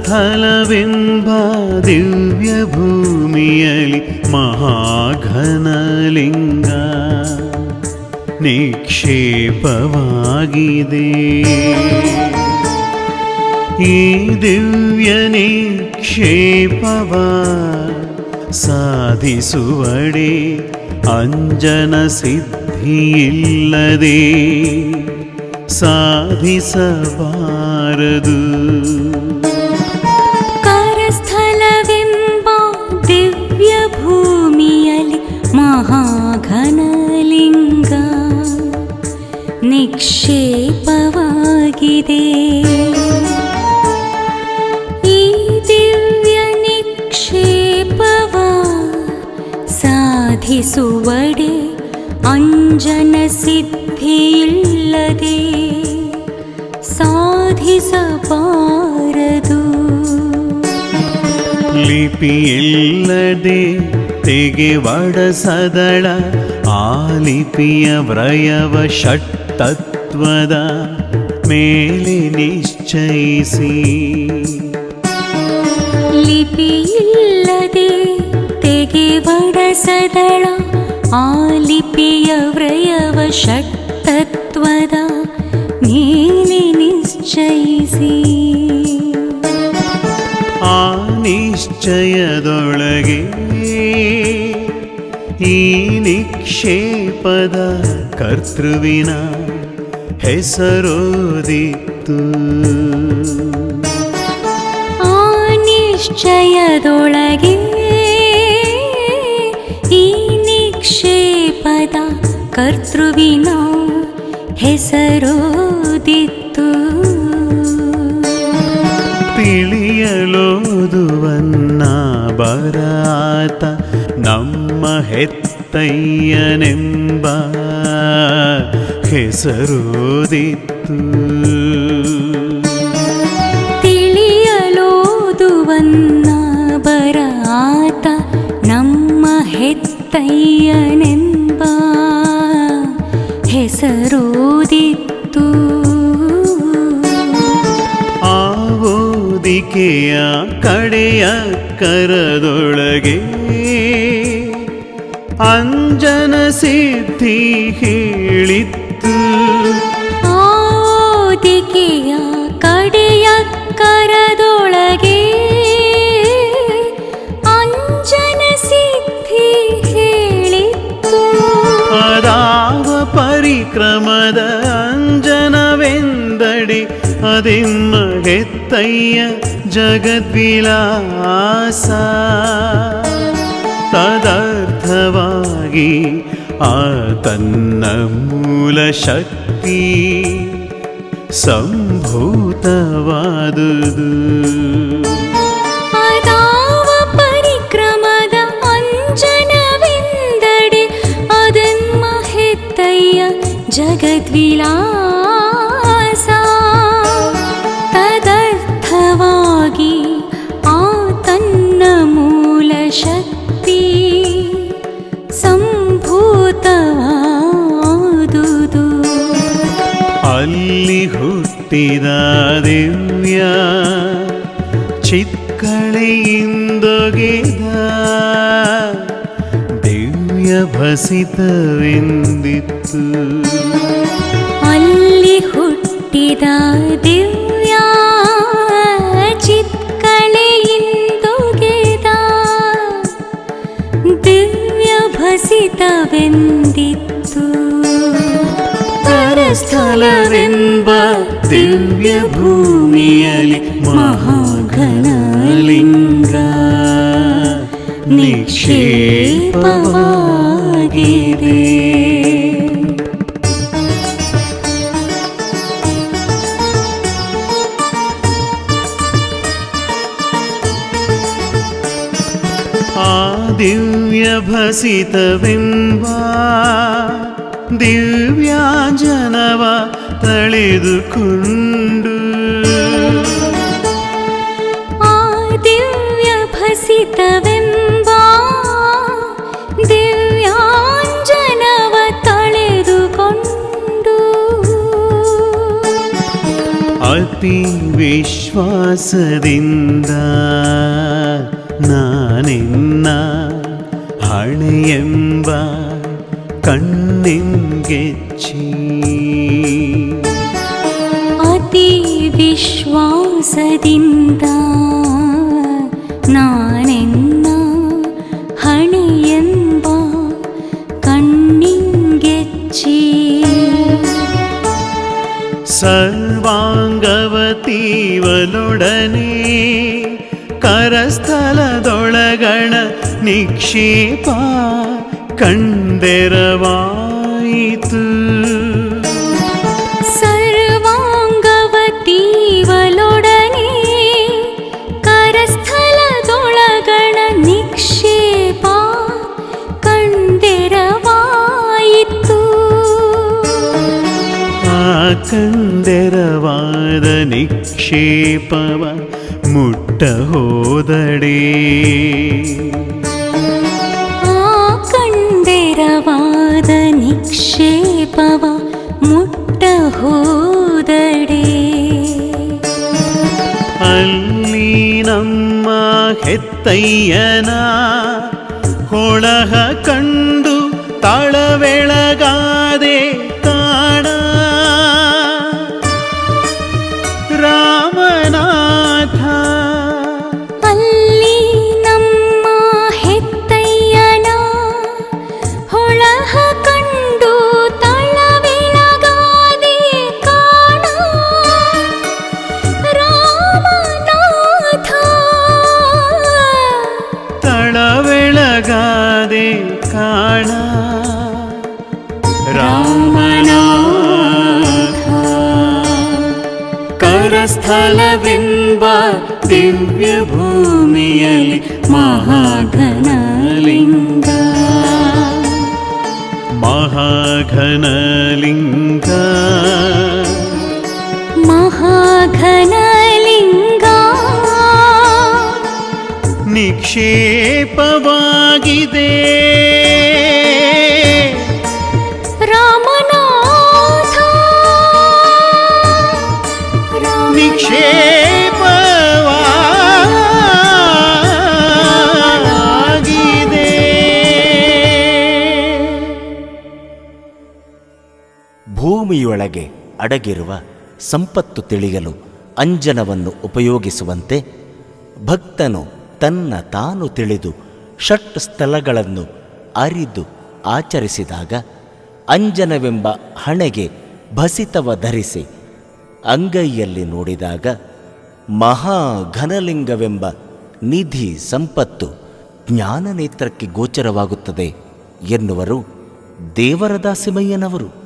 ಕರಸ್ಥಲವೆಂಬ ದಿವ್ಯ ಭೂಮಿಯಲ್ಲಿ ಮಹಾಘನಲಿಂಗ ನಿಕ್ಷೇಪವಾಗಿದೆ. ಈ ದಿವ್ಯ ನಿಕ್ಷೇಪವ ಸಾಧಿಸುವಡೆ ಅಂಜನ ಸಿದ್ಧಿಯಿಲ್ಲದೆ ಸಾಧಿಸಬಾರದು. ನಿಕ್ಷೇಪವಾಗಿದೆ ಈ ದಿವ್ಯ ನಿಕ್ಷೇಪವ ಸಾಧಿಸುವಡೆ ಅಂಜನ ಸಿದ್ಧಿಯಿಲ್ಲದೆ ಸಾಧಿಸಬಾರದು. ಲಿಪಿಯಿಲ್ಲದೆ ತೆಗೆವಡ ಸದಳ ಆ ಲಿಪಿಯ ವ್ರಯವ ಷಟ್ಟತ್ವದ ಮೇಲೆ ನಿಶ್ಚಯಿಸಿ. ಲಿಪಿಯಿಲ್ಲದೆ ತೆಗೆವಡಸದಳ ಆ ಲಿಪಿಯ ವ್ರಯವ ಷಟ್ಟತ್ವದ ಮೇಲೆ ನಿಶ್ಚಯಿಸಿ. ಆ ನಿಶ್ಚಯದೊಳಗೆ ಈ ನಿಕ್ಷೇಪದ ಕರ್ತೃವಿನ ಹೆಸರೋದಿತ್ತು. ಆ ನಿಶ್ಚಯದೊಳಗೆ ಈ ನಿಕ್ಷೇಪದ ಕರ್ತೃವಿನ ಹೆಸರೋದಿತ್ತು. ತಿಳಿಯಲೋದುವನ್ನ ಬರಾತ ನಮ್ಮ ಹೆತ್ತಯ್ಯನೆಂಬ ಹೆಸರೋದಿತ್ತು. ತಿಳಿಯಲೋದುವನ್ನ ಬರಾತ ನಮ್ಮ ಹೆತ್ತಯ್ಯನೆಂಬ ಹೆಸರೋದಿತ್ತು. ಆವೋದಿಕೆಯ ಕಡೆಯ ಕರದೊಳಗೆ ಅಂಜನ ಸಿದ್ಧಿ ಹೇಳಿತ್ತು. ಆದಿಕೆಯ ಕಡೆಯ ಕರದೊಳಗೆ ಅಂಜನ ಸಿದ್ಧಿ ಹೇಳಿತ್ತು. ಅದಾವ ಪರಿಕ್ರಮದ ಅಂಜನವೆಂದಡಿ ಅದಿಮ್ಮ ಹೆತ್ತಯ್ಯ ಜಗದ್ವಿಲಾಸ. ತದರ್ಥವಾಗಿ ಆ ತನ್ನ ಮೂಲ ಶಕ್ತಿ ಸಂಭೂತವಾದುದು ಅದಾವ ಅಲ್ಲಿ ಹುಟ್ಟಿದ ದಿವ್ಯ ಚಿತ್ಕಳೆಯಿಂದೊಗೆದ ದಿವ್ಯ ಭಸಿತವೆಂದಿತ್ತು ಸ್ಥಳವೆಂಬ ದಿವ್ಯ ಭೂಮಿಯಲ್ಲಿ ಮಹಾಘನಲಿಂಗ ನಿಕ್ಷೇಪವಾಗಿದೆ ಆ ದಿವ್ಯ ಭಸಿತವೆಂಬ ದಿವ್ಯಾಂಜನವ ತಳೆದುಕೊಂಡು ಆ ದಿವ್ಯ ಭಸಿತವೆಂಬ ದಿವ್ಯಾಂಜನವ ತಳೆದುಕೊಂಡು ಅತಿ ವಿಶ್ವಾಸದಿಂದ ನಾನೆನ್ನ ಹಣೆಯೆಂಬ ಕಣ್ಣಿಂಗೆಚ್ಚಿ ಅತಿ ವಿಶ್ವಾಸದಿಂದ ನಾನೆನ್ನ ಹಣೆಯೆಂಬ ಕಣ್ಣಿಂಗೆಚ್ಚಿ ಸರ್ವಾಂಗವತೀವಲೊಡನೆ ಕರಸ್ಥಲದೊಳಗಣ ನಿಕ್ಷೇಪ ಕಂಡೆರವಾಯಿತು ಸರ್ವಾಂಗವತೀವಲೊಡನೆ ಕರಸ್ಥಲದೊಳಗಣ ನಿಕ್ಷೇಪ ಕಂಡೆರವಾಯಿತು ಆ ನಿಕ್ಷೇಪವ ಮುಟ್ಟ ಹೋದಡೆ ನಿಕ್ಷೇಪವ ಮುಟ್ಟ ಹೋದಡೆ ಅಲ್ಲಿ ನಮ್ಮ ಹೆತ್ತಯ್ಯನ ಹೊಳಹ ಕಂಡು ತಳವೆಳಗಾದೆ ರಾಮನಾಥ ಕರಸ್ಥಲವೆಂಬ ದಿವ್ಯ ಭೂಮಿಯಲ್ಲಿ ಮಹಾಘನಲಿಂಗ ಮಹಾಘನಲಿಂಗ ಮಹಾಘನಲಿಂಗ ನಿಕ್ಷೇಪವಾಗಿದೆ ನಿಕ್ಷೇಪವಾಗಿದೆ ಭೂಮಿಯೊಳಗೆ ಅಡಗಿರುವ ಸಂಪತ್ತು ತಿಳಿಯಲು ಅಂಜನವನ್ನು ಉಪಯೋಗಿಸುವಂತೆ ಭಕ್ತನು ತನ್ನ ತಾನು ತಿಳಿದು ಷಟ್ ಸ್ಥಳಗಳನ್ನು ಅರಿದು ಆಚರಿಸಿದಾಗ ಅಂಜನವೆಂಬ ಹಣೆಗೆ ಭಸಿತವ ಧರಿಸಿ ಅಂಗೈಯಲ್ಲಿ ನೋಡಿದಾಗ ಮಹಾ ಘನಲಿಂಗವೆಂಬ ನಿಧಿ ಸಂಪತ್ತು ಜ್ಞಾನನೇತ್ರಕ್ಕೆ ಗೋಚರವಾಗುತ್ತದೆ ಎನ್ನುವರು ದೇವರ ದಾಸಿಮಯ್ಯನವರು